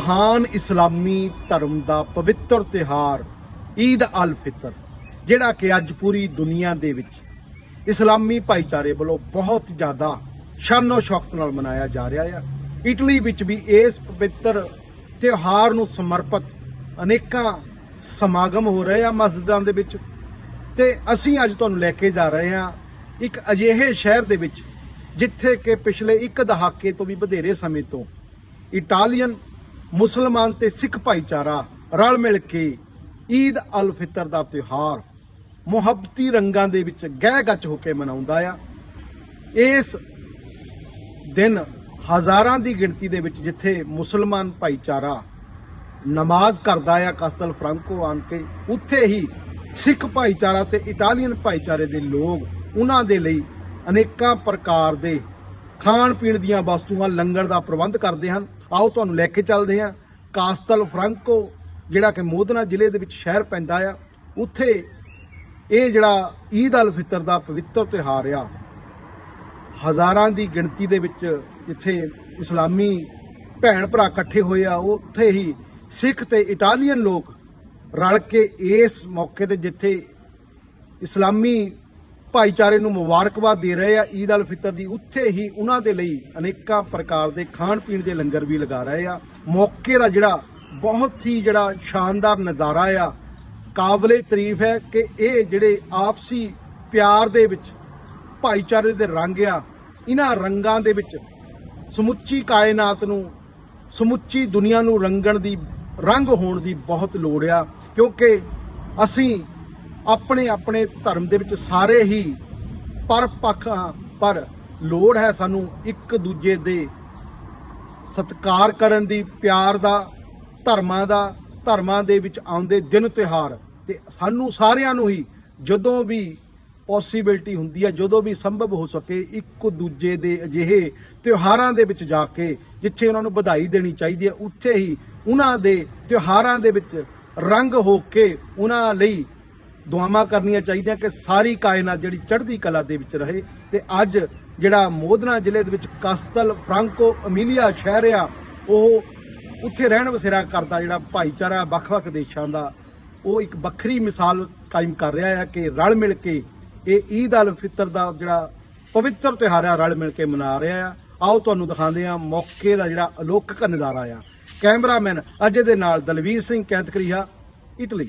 ਮਹਾਨ ਇਸਲਾਮੀ ਧਰਮ ਦਾ ਪਵਿੱਤਰ ਤਿਹਾਰ ਈਦ ਅਲ ਫਿਤਰ, ਜਿਹੜਾ ਕਿ ਅੱਜ ਪੂਰੀ ਦੁਨੀਆ ਦੇ ਵਿੱਚ ਇਸਲਾਮੀ ਭਾਈਚਾਰੇ ਵੱਲੋਂ ਬਹੁਤ ਜ਼ਿਆਦਾ ਸ਼ਾਨੋ ਸ਼ੌਕਤ ਨਾਲ ਮਨਾਇਆ ਜਾ ਰਿਹਾ ਹੈ ਇਟਲੀ ਵਿੱਚ ਵੀ ਇਸ ਪਵਿੱਤਰ ਤਿਉਹਾਰ ਨੂੰ ਸਮਰਪਿਤ ਅਨੇਕਾਂ ਸਮਾਗਮ ਹੋ ਰਹੇ ਆ ਮਸਜਿਦਾਂ ਦੇ ਵਿੱਚ। ਤੇ ਅਸੀਂ ਅੱਜ ਤੁਹਾਨੂੰ ਲੈ ਕੇ ਜਾ ਰਹੇ ਹਾਂ ਇੱਕ ਅਜਿਹੇ ਸ਼ਹਿਰ ਦੇ ਵਿੱਚ, ਜਿੱਥੇ ਕਿ ਪਿਛਲੇ ਇੱਕ ਦਹਾਕੇ ਤੋਂ ਵੀ ਵਧੇਰੇ ਸਮੇਂ ਤੋਂ ਇਟਾਲੀਅਨ ਮੁਸਲਮਾਨ ਤੇ ਸਿੱਖ ਭਾਈਚਾਰਾ ਰਲ ਮਿਲ ਕੇ ਈਦ ਅਲ ਫਿਤਰ ਦਾ ਤਿਉਹਾਰ ਮੁਹੱਬਤੀ ਰੰਗਾਂ ਦੇ ਵਿੱਚ ਗਹਿ ਗੱਚ ਹੋ ਕੇ ਮਨਾਉਂਦਾ ਆ। ਇਸ ਦਿਨ ਹਜ਼ਾਰਾਂ ਦੀ ਗਿਣਤੀ ਦੇ ਵਿੱਚ ਜਿੱਥੇ ਮੁਸਲਮਾਨ ਭਾਈਚਾਰਾ ਨਮਾਜ਼ ਕਰਦਾ ਆ ਕਸਤਲ ਫ੍ਰਾਂਕੋ ਆਣ ਕੇ, ਉੱਥੇ ਹੀ ਸਿੱਖ ਭਾਈਚਾਰਾ ਤੇ ਇਟਾਲੀਅਨ ਭਾਈਚਾਰੇ ਦੇ ਲੋਕ ਉਹਨਾਂ ਦੇ ਲਈ ਅਨੇਕਾਂ ਪ੍ਰਕਾਰ ਦੇ ਖਾਣ ਪੀਣ ਦੀਆਂ ਵਸਤੂਆਂ ਲੰਗਰ ਦਾ ਪ੍ਰਬੰਧ ਕਰਦੇ ਹਨ। ਆਓ ਤੁਹਾਨੂੰ ਲੈ ਕੇ ਚੱਲਦੇ ਹਾਂ। ਕਾਸਤਲ ਫ੍ਰਾਂਕੋ, ਜਿਹੜਾ ਕਿ ਮੋਦਨਾ ਜ਼ਿਲ੍ਹੇ ਦੇ ਵਿੱਚ ਸ਼ਹਿਰ ਪੈਂਦਾ ਆ, ਉੱਥੇ ਇਹ ਜਿਹੜਾ ਈਦ ਅਲ ਫਿਤਰ ਦਾ ਪਵਿੱਤਰ ਤਿਉਹਾਰ ਆ। ਹਜ਼ਾਰਾਂ ਦੀ ਗਿਣਤੀ ਦੇ ਵਿੱਚ ਜਿੱਥੇ ਇਸਲਾਮੀ ਭੈਣ ਭਰਾ ਇਕੱਠੇ ਹੋਏ ਆ, ਉੱਥੇ ਹੀ ਸਿੱਖ ਤੇ ਇਟਾਲੀਅਨ ਲੋਕ ਰਲ ਕੇ ਇਸ ਮੌਕੇ ਤੇ ਜਿੱਥੇ ਇਸਲਾਮੀ ਭਾਈਚਾਰੇ ਨੂੰ ਮੁਬਾਰਕਬਾਦ ਦੇ ਰਹੇ ਆ, ਈਦ ਅਲ ਫਿਤਰ ਦੀ ਉੱਥੇ ਹੀ ਉਹਨਾਂ ਦੇ ਲਈ ਅਨੇਕਾਂ ਪ੍ਰਕਾਰ ਦੇ ਖਾਣ ਪੀਣ ਦੇ ਲੰਗਰ ਵੀ ਲਗਾ ਰਹੇ ਆ। ਮੌਕੇ ਦਾ ਜਿਹੜਾ ਬਹੁਤ ਹੀ ਜਿਹੜਾ ਸ਼ਾਨਦਾਰ ਨਜ਼ਾਰਾ ਆ, ਕਾਬਲੇ ਤਾਰੀਫ ਹੈ ਕਿ ਇਹ ਜਿਹੜੇ ਆਪਸੀ ਪਿਆਰ ਦੇ ਵਿੱਚ, ਭਾਈਚਾਰੇ ਦੇ ਰੰਗ ਆ, ਇਹਨਾਂ ਰੰਗਾਂ ਦੇ ਵਿੱਚ ਸਮੁੱਚੀ ਕਾਇਨਾਤ ਨੂੰ, ਸਮੁੱਚੀ ਦੁਨੀਆ ਨੂੰ ਰੰਗਣ ਦੀ, ਰੰਗ ਹੋਣ ਦੀ ਬਹੁਤ ਲੋੜ ਆ, ਕਿਉਂਕਿ ਅਸੀਂ ਆਪਣੇ ਆਪਣੇ ਧਰਮ ਦੇ ਵਿੱਚ ਸਾਰੇ ਹੀ ਪਰਪੱਖ ਹਾਂ ਪਰ ਲੋੜ ਹੈ ਸਾਨੂੰ ਇੱਕ ਦੂਜੇ ਦੇ ਸਤਿਕਾਰ ਕਰਨ ਦੀ, ਪਿਆਰ ਦਾ, ਧਰਮਾਂ ਦਾ, ਧਰਮਾਂ ਦੇ ਵਿੱਚ ਆਉਂਦੇ ਦਿਨ ਤਿਉਹਾਰ। ਤੇ ਸਾਨੂੰ ਸਾਰਿਆਂ ਨੂੰ ਹੀ ਜਦੋਂ ਵੀ ਪੋਸਿਬਿਲਿਟੀ ਹੁੰਦੀ ਹੈ, ਜਦੋਂ ਵੀ ਸੰਭਵ ਹੋ ਸਕੇ, ਇੱਕ ਦੂਜੇ ਦੇ ਅਜਿਹੇ ਤਿਉਹਾਰਾਂ ਦੇ ਵਿੱਚ ਜਾ ਕੇ, ਜਿੱਥੇ ਉਹਨਾਂ ਨੂੰ ਵਧਾਈ ਦੇਣੀ ਚਾਹੀਦੀ ਹੈ, ਉੱਥੇ ਹੀ ਉਹਨਾਂ ਦੇ ਤਿਉਹਾਰਾਂ ਦੇ ਵਿੱਚ ਰੰਗ ਹੋ ਕੇ ਉਹਨਾਂ ਲਈ ਦੁਆਵਾਂ ਕਰਨੀਆਂ ਚਾਹੀਦੀਆਂ ਕਿ ਸਾਰੀ ਕਾਇਨਾਤ ਜਿਹੜੀ ਚੜ੍ਹਦੀ ਕਲਾ ਦੇ ਵਿੱਚ ਰਹੇ ਤੇ ਅੱਜ ਜਿਹੜਾ ਮੋਦਨਾ ਜ਼ਿਲ੍ਹੇ ਦੇ ਵਿੱਚ ਕਸਤਲ, ਫ੍ਰਾਂਕੋ, ਅਮੀਲੀਆ ਸ਼ਹਿਰ ਆ, ਉਹ ਉੱਥੇ ਰਹਿਣ ਵਸੇਰਾ ਕਰਦਾ ਜਿਹੜਾ ਭਾਈਚਾਰਾ ਵੱਖ-ਵੱਖ ਦੇਸ਼ਾਂ ਦਾ, ਉਹ ਇੱਕ ਵੱਖਰੀ ਮਿਸਾਲ ਕਾਇਮ ਕਰ ਰਿਹਾ ਹੈ ਕਿ ਰਲ ਮਿਲ ਕੇ ਇਹ ਈਦ ਅਲ ਫਿਤਰ ਦਾ ਜਿਹੜਾ ਪਵਿੱਤਰ ਤਿਉਹਾਰ ਆ, ਰਲ ਮਿਲ ਕੇ ਮਨਾ ਰਿਹਾ ਆ। ਆਓ ਤੁਹਾਨੂੰ ਦਿਖਾਉਂਦੇ ਆ ਮੌਕੇ ਦਾ ਜਿਹੜਾ ਅਲੌਕਿਕ ਨਜ਼ਾਰਾ ਆ। ਕੈਮਰਾਮੈਨ ਅਜੇ ਦੇ ਨਾਲ ਦਲਵੀਰ ਸਿੰਘ ਕੈਂਤਕਰੀਆ ਇਟਲੀ।